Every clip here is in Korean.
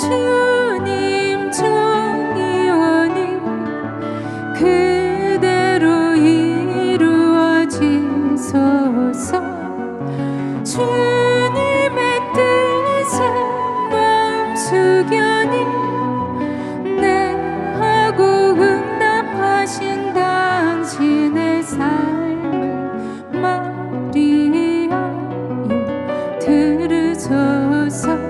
주님 정의 원이 그대로 이루어지소서. 주님의 뜻에 마음 숙연히 내 하고 응답하신 당신의 삶을 마리아여 들으소서.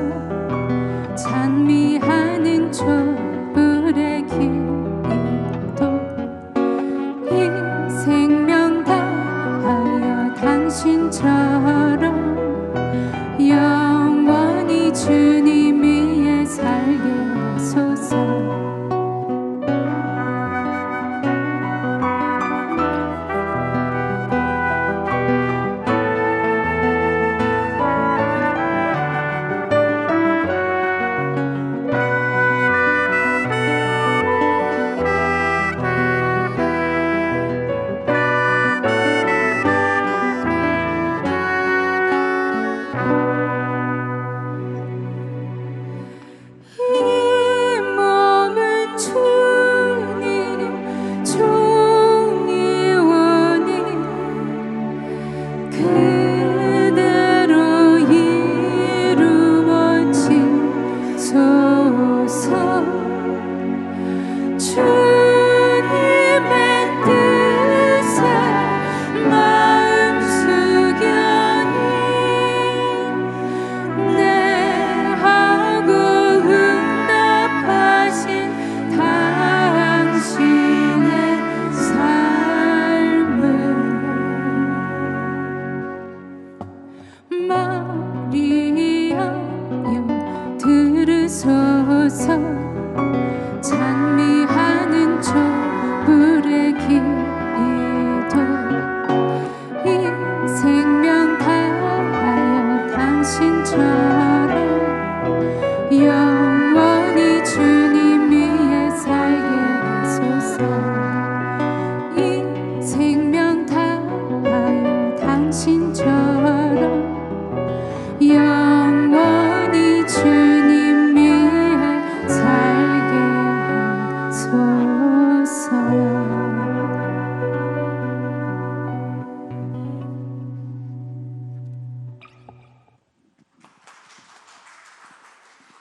주옵소서 찬미하는 조불의 기도 이 생명 다하여 당신처럼